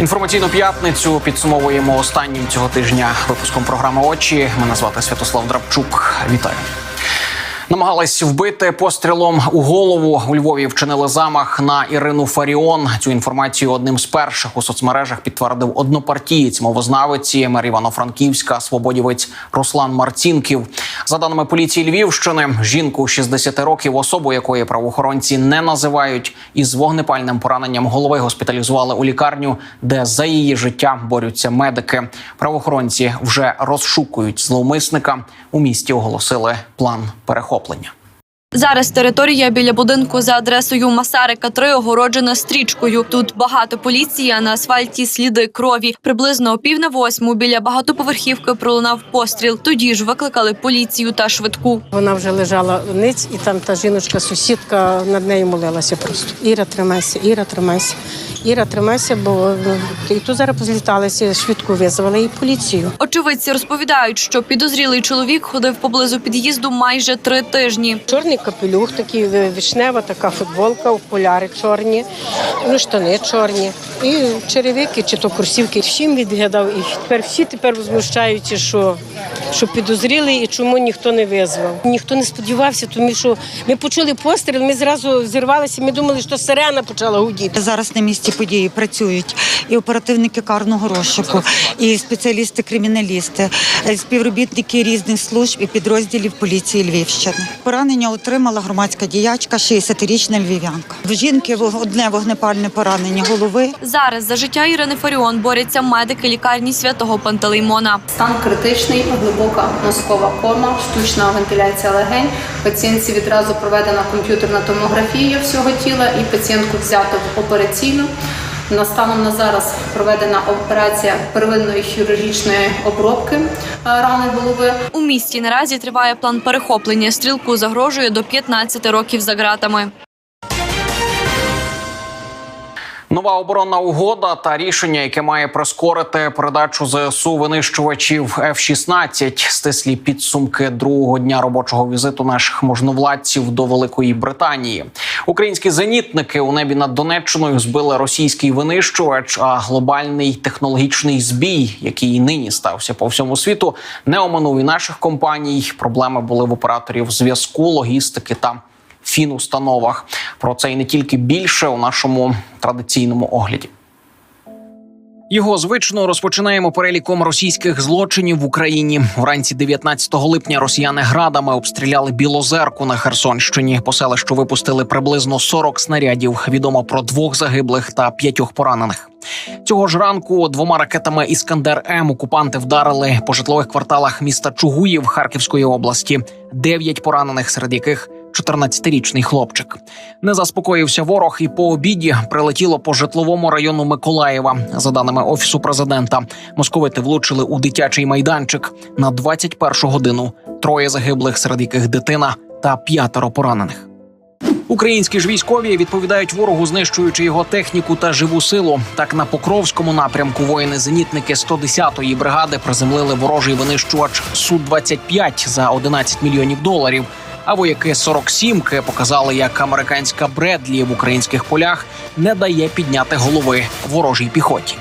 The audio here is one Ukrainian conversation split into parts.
Інформаційну п'ятницю підсумовуємо останнім цього тижня випуском програми Очі. Мене звати Святослав Драбчук. Вітаю. Намагались вбити пострілом у голову. У Львові вчинили замах на Ірину Фаріон. Цю інформацію одним з перших у соцмережах підтвердив однопартієць мовознавиці мер Івано-Франківська, свободівець Руслан Марцінків. За даними поліції Львівщини, жінку 60 років, особу якої правоохоронці не називають, із вогнепальним пораненням голови госпіталізували у лікарню, де за її життя борються медики. Правоохоронці вже розшукують зловмисника. У місті оголосили план перехоплення захоплення. Зараз територія біля будинку за адресою Масарика 3 огороджена стрічкою. Тут багато поліції, а на асфальті сліди крові. Приблизно о пів на восьму біля багатоповерхівки пролунав постріл. Тоді ж викликали поліцію та швидку. Вона вже лежала ниць, і там та жіночка, сусідка над нею молилася просто. Іра, тримайся, Іра, тримайся. Іра, тримайся, бо ну, і тут зараз позліталися, швидку визвали і поліцію. Очевидці розповідають, що підозрілий чоловік ходив поблизу під'їзду майже три тижні. Чорний капелюх, такий вишнева така футболка, окуляри чорні, ну штани чорні. І черевики чи то курсівки. Всім відглядав. І тепер всі тепер возмущаються, що, що підозрілий і чому ніхто не визвав. Ніхто не сподівався, тому що ми почули постріл, ми зразу зірвалися, ми думали, що сирена почала гудіти. Зараз на місці події працюють і оперативники карного розшуку, і спеціалісти-криміналісти, співробітники різних служб і підрозділів поліції Львівщини. Поранення отримала громадська діячка, 60-річна львів'янка. В жінки одне вогнепальне поранення голови. Зараз за життя Ірини Фаріон борються медики лікарні святого Пантелеймона. Стан критичний, глибока мозкова кома, штучна вентиляція легень. Пацієнтці відразу проведена комп'ютерна томографія всього тіла, і пацієнтку взято в операційну. На станом на зараз проведена операція первинної хірургічної обробки е, рани голови. У місті наразі триває план перехоплення. Стрілку загрожує до 15 років за ґратами. Нова оборонна угода та рішення, яке має прискорити передачу ЗСУ винищувачів F-16, стислі підсумки другого дня робочого візиту наших можновладців до Великої Британії. Українські зенітники у небі над Донеччиною збили російський винищувач. А глобальний технологічний збій, який нині стався по всьому світу, не оминув і наших компаній. Проблеми були в операторів зв'язку, логістики та фінустановах. Про це і не тільки більше у нашому традиційному огляді. Його звично розпочинаємо переліком російських злочинів в Україні. Вранці 19 липня росіяни градами обстріляли Білозерку на Херсонщині. По селищу випустили приблизно 40 снарядів. Відомо про двох загиблих та п'ятьох поранених. Цього ж ранку двома ракетами Іскандер М окупанти вдарили по житлових кварталах міста Чугуїв Харківської області. Дев'ять поранених, серед яких 14-річний хлопчик. Не заспокоївся ворог, і по обіді прилетіло по житловому району Миколаєва. За даними офісу президента, московити влучили у дитячий майданчик на 21 годину. Троє загиблих, серед яких дитина та п'ятеро поранених. Українські ж військові відповідають ворогу, знищуючи його техніку та живу силу. Так на Покровському напрямку воїни-зенітники 110-ї бригади приземлили ворожий винищувач су 25 за 11 мільйонів доларів. А вояки 47-ки показали, як американська Бредлі в українських полях не дає підняти голови ворожій піхоті.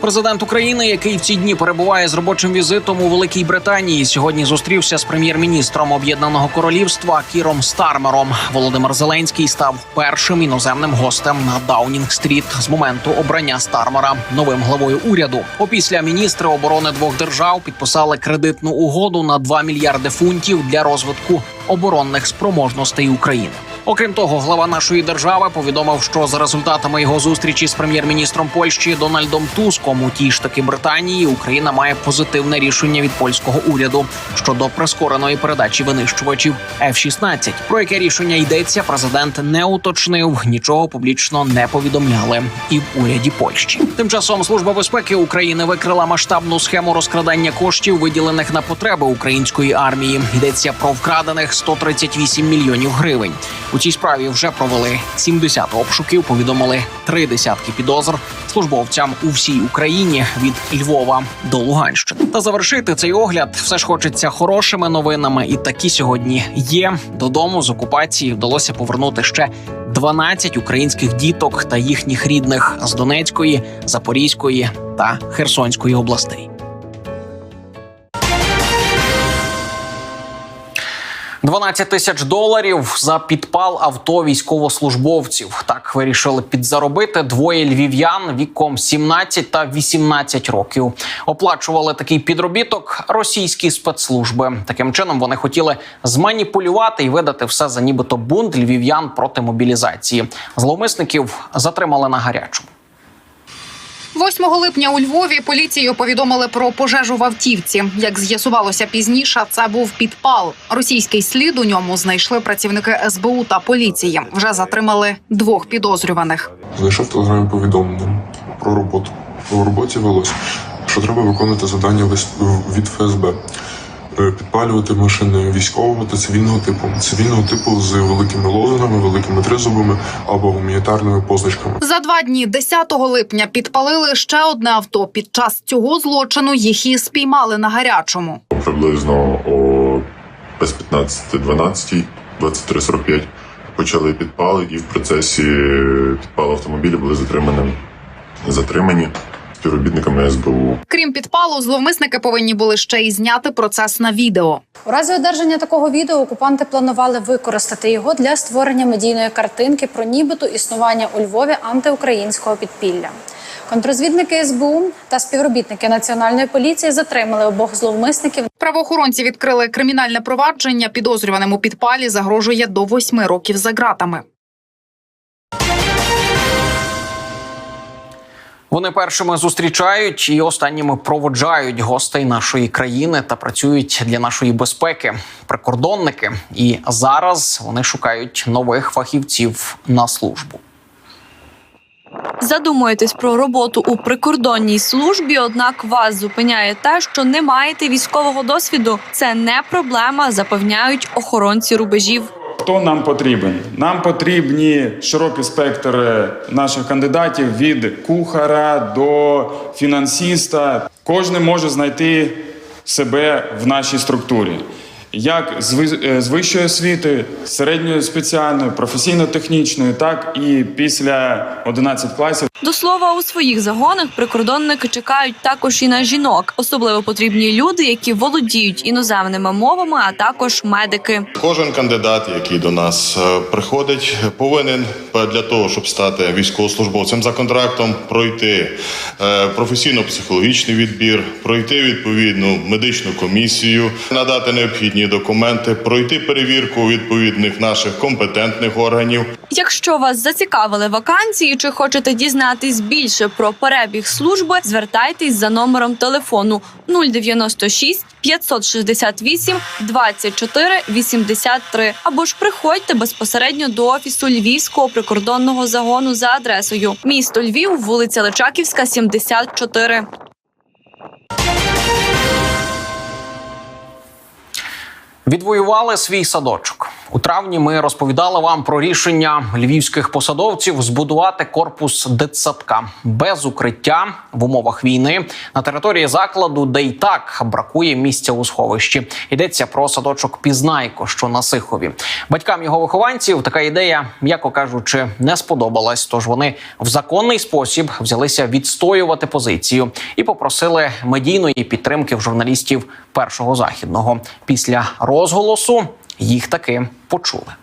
Президент України, який в ці дні перебуває з робочим візитом у Великій Британії, сьогодні зустрівся з прем'єр-міністром Об'єднаного Королівства Кіром Стармером. Володимир Зеленський став першим іноземним гостем на Даунінг-стріт з моменту обрання Стармера новим главою уряду. Опісля міністри оборони двох держав підписали кредитну угоду на 2 мільярди фунтів для розвитку оборонних спроможностей України. Окрім того, глава нашої держави повідомив, що за результатами його зустрічі з прем'єр-міністром Польщі Дональдом Туском у тій ж таки Британії Україна має позитивне рішення від польського уряду щодо прискореної передачі винищувачів F-16. Про яке рішення йдеться, президент не уточнив, нічого публічно не повідомляли і в уряді Польщі. Тим часом служба безпеки України викрила масштабну схему розкрадання коштів, виділених на потреби української армії. Йдеться про вкрадених 138 мільйонів гривень. У цій справі вже провели 70 обшуків. Повідомили три десятки підозр службовцям у всій Україні від Львова до Луганщини. Та завершити цей огляд все ж хочеться хорошими новинами, і такі сьогодні є. Додому з окупації вдалося повернути ще 12 українських діток та їхніх рідних з Донецької, Запорізької та Херсонської областей. 12 тисяч доларів за підпал авто військовослужбовців. Так вирішили підзаробити двоє львів'ян віком 17 та 18 років. Оплачували такий підробіток російські спецслужби. Таким чином вони хотіли зманіпулювати і видати все за нібито бунт львів'ян проти мобілізації. Зловмисників затримали на гарячому. 8 липня у Львові поліцію повідомили про пожежу в автівці. Як з'ясувалося пізніше, це був підпал. Російський слід у ньому знайшли працівники СБУ та поліції. Вже затримали двох підозрюваних. Знайшов в телеграмі повідомлення про роботу. У роботі велось, що треба виконувати завдання від ФСБ. Е, Підпалювати машини військового та цивільного типу, цивільного типу з великими лозунгами, великими тризубами або гуманітарними позначками. За два дні, 10 липня, підпалили ще одне авто. Під час цього злочину їх і спіймали на гарячому. приблизно о без 15-12, 23.45 почали підпали, і в процесі підпалу автомобіля були затримані, затримані співробітниками СБУ. Крім підпалу, зловмисники повинні були ще й зняти процес на відео. У разі одержання такого відео окупанти планували використати його для створення медійної картинки про нібито існування у Львові антиукраїнського підпілля. Контрозвідники СБУ та співробітники національної поліції затримали обох зловмисників Правоохоронці відкрили кримінальне провадження. Підозрюваним у підпалі загрожує до восьми років за ґратами. Вони першими зустрічають і останніми проводжають гостей нашої країни та працюють для нашої безпеки. Прикордонники. І зараз вони шукають нових фахівців на службу. Задумуєтесь про роботу у прикордонній службі, однак вас зупиняє те, що не маєте військового досвіду. Це не проблема, запевняють охоронці рубежів. Хто нам потрібен? Нам потрібні широкий спектр е, наших кандидатів від кухара до фінансіста. Кожен може знайти себе в нашій структурі. Як з е, вищої освіти, середньої спеціальної, професійно-технічної, так і після 11 класів. До слова, у своїх загонах прикордонники чекають також і на жінок. Особливо потрібні люди, які володіють іноземними мовами, а також медики. Кожен кандидат, який до нас е, приходить, повинен для того, щоб стати військовослужбовцем за контрактом, пройти е, професійно-психологічний відбір, пройти відповідну медичну комісію, надати необхідні документи, пройти перевірку відповідних наших компетентних органів. Якщо вас зацікавили вакансії чи хочете дізнатись більше про перебіг служби, звертайтесь за номером телефону 096 568 24 83 або ж приходьте безпосередньо до офісу Львівського прикордонного загону за адресою місто Львів, вулиця Личаківська, 74. Відвоювали свій садочок у травні. Ми розповідали вам про рішення львівських посадовців збудувати корпус дитсадка без укриття в умовах війни на території закладу, де й так бракує місця у сховищі. Йдеться про садочок Пізнайко, що на Сихові. Батькам його вихованців така ідея, м'яко кажучи, не сподобалась. Тож вони в законний спосіб взялися відстоювати позицію і попросили медійної підтримки в журналістів першого західного. Після розголосу їх таки почули.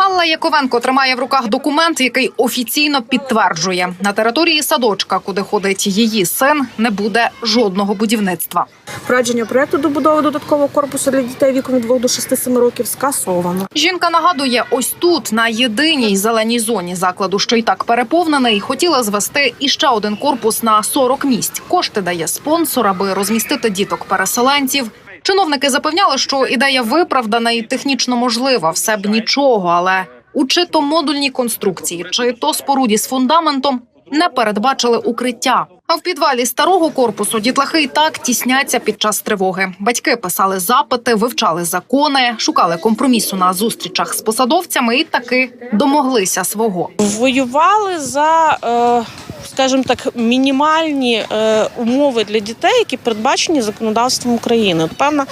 Алла Яковенко тримає в руках документ, який офіційно підтверджує на території садочка, куди ходить її син, не буде жодного будівництва. Впровадження проекту добудови додаткового корпусу для дітей віком від 2 до 6-7 років скасовано. Жінка нагадує, ось тут, на єдиній зеленій зоні закладу, що й так переповнений, хотіла звести іще один корпус на 40 місць. Кошти дає спонсор, аби розмістити діток переселенців. Чиновники запевняли, що ідея виправдана і технічно можлива, все б нічого, але у чи то модульній конструкції, чи то споруді з фундаментом не передбачили укриття. А в підвалі старого корпусу дітлахи й так тісняться під час тривоги. Батьки писали запити, вивчали закони, шукали компромісу на зустрічах з посадовцями і таки домоглися свого. Воювали за, е, скажімо так, мінімальні е, умови для дітей, які передбачені законодавством України. Певна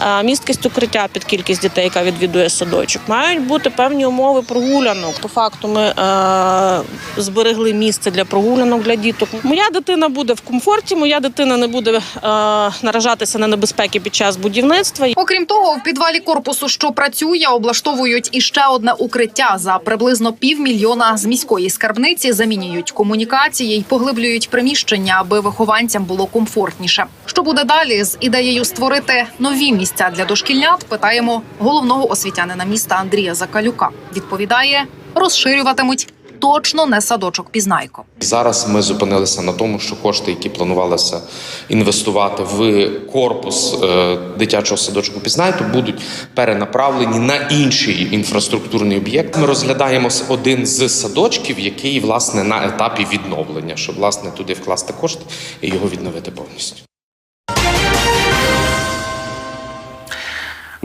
е, місткість укриття під кількість дітей, яка відвідує садочок. Мають бути певні умови прогулянок. По факту ми зберегли місце для прогулянок для діток. Моя дитина буде в комфорті, моя дитина не буде е, наражатися на небезпеки під час будівництва. Окрім того, в підвалі корпусу, що працює, облаштовують іще одне укриття за приблизно півмільйона з міської скарбниці. Замінюють комунікації й поглиблюють приміщення, аби вихованцям було комфортніше. Що буде далі з ідеєю створити нові місця для дошкільнят? Питаємо головного освітянина міста Андрія Закалюка. Відповідає, розширюватимуть точно не садочок Пізнайко. Зараз ми зупинилися на тому, що кошти, які планувалося інвестувати в корпус е, дитячого садочку Пізнайте, будуть перенаправлені на інший інфраструктурний об'єкт. Ми розглядаємо один з садочків, який власне на етапі відновлення, щоб власне туди вкласти кошти і його відновити повністю.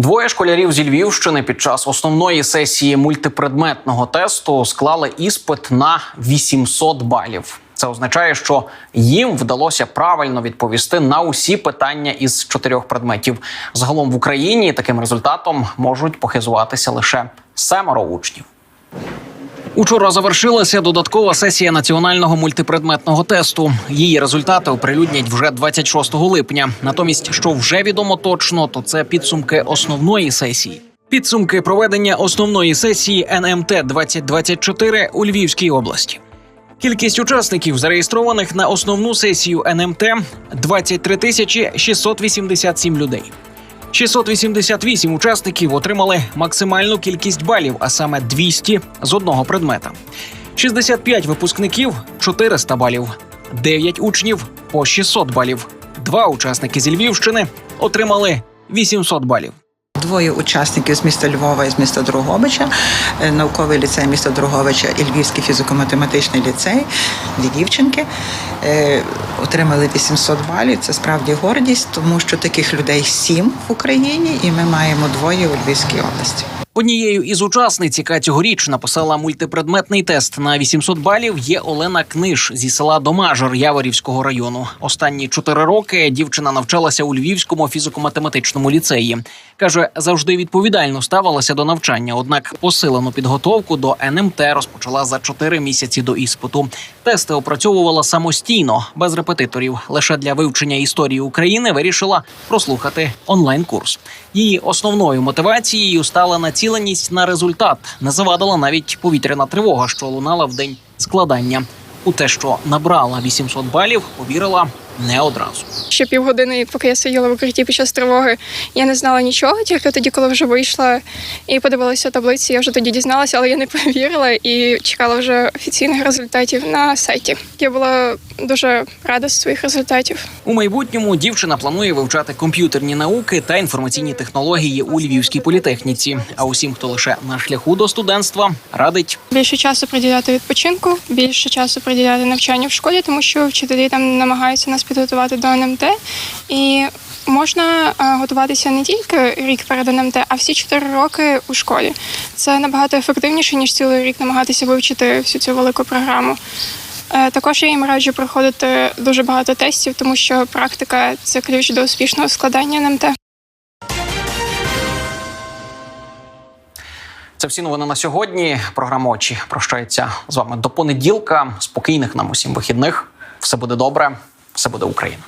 Двоє школярів зі Львівщини під час основної сесії мультипредметного тесту склали іспит на 800 балів. Це означає, що їм вдалося правильно відповісти на усі питання із чотирьох предметів. Загалом в Україні таким результатом можуть похизуватися лише семеро учнів. Учора завершилася додаткова сесія національного мультипредметного тесту. Її результати оприлюднять вже 26 липня. Натомість, що вже відомо точно, то це підсумки основної сесії. Підсумки проведення основної сесії НМТ 2024 у Львівській області. Кількість учасників, зареєстрованих на основну сесію НМТ 23 тисячі 687 людей. 688 учасників отримали максимальну кількість балів, а саме 200 з одного предмета. 65 випускників 400 балів, 9 учнів по 600 балів. Два учасники зі Львівщини отримали 800 балів. Двоє учасників з міста Львова і з міста Дрогобича, е, науковий ліцей міста Дрогобича і Львівський фізико-математичний ліцей, дві дівчинки, е, отримали 800 балів. Це справді гордість, тому що таких людей сім в Україні, і ми маємо двоє у Львівській області. Однією із учасниць, яка цьогоріч написала мультипредметний тест на 800 балів, є Олена Книж зі села Домажор Яворівського району. Останні чотири роки дівчина навчалася у Львівському фізико-математичному ліцеї. Каже, завжди відповідально ставилася до навчання. Однак посилену підготовку до НМТ розпочала за чотири місяці до іспиту. Тести опрацьовувала самостійно, без репетиторів. Лише для вивчення історії України вирішила прослухати онлайн-курс. Її основною мотивацією стала націленість на результат. Не завадила навіть повітряна тривога, що лунала в день складання. У те, що набрала 800 балів, повірила не одразу. Ще півгодини, поки я сиділа в укритті під час тривоги, я не знала нічого. Тільки тоді, коли вже вийшла і подивилася таблиці, я вже тоді дізналася, але я не повірила і чекала вже офіційних результатів на сайті. Я була дуже рада з своїх результатів. У майбутньому дівчина планує вивчати комп'ютерні науки та інформаційні технології у Львівській політехніці. А усім, хто лише на шляху до студентства, радить Більше часу приділяти відпочинку, більше часу приділяти навчанню в школі, тому що вчителі там намагаються нас підготувати до НМТ. І можна е, готуватися не тільки рік перед НМТ, а всі чотири роки у школі. Це набагато ефективніше, ніж цілий рік намагатися вивчити всю цю велику програму. Е, Також я їм раджу проходити дуже багато тестів, тому що практика це ключ до успішного складання НМТ. Це всі новини на сьогодні. Програма очі прощається з вами до понеділка. Спокійних нам усім вихідних. Все буде добре, це буде Україна.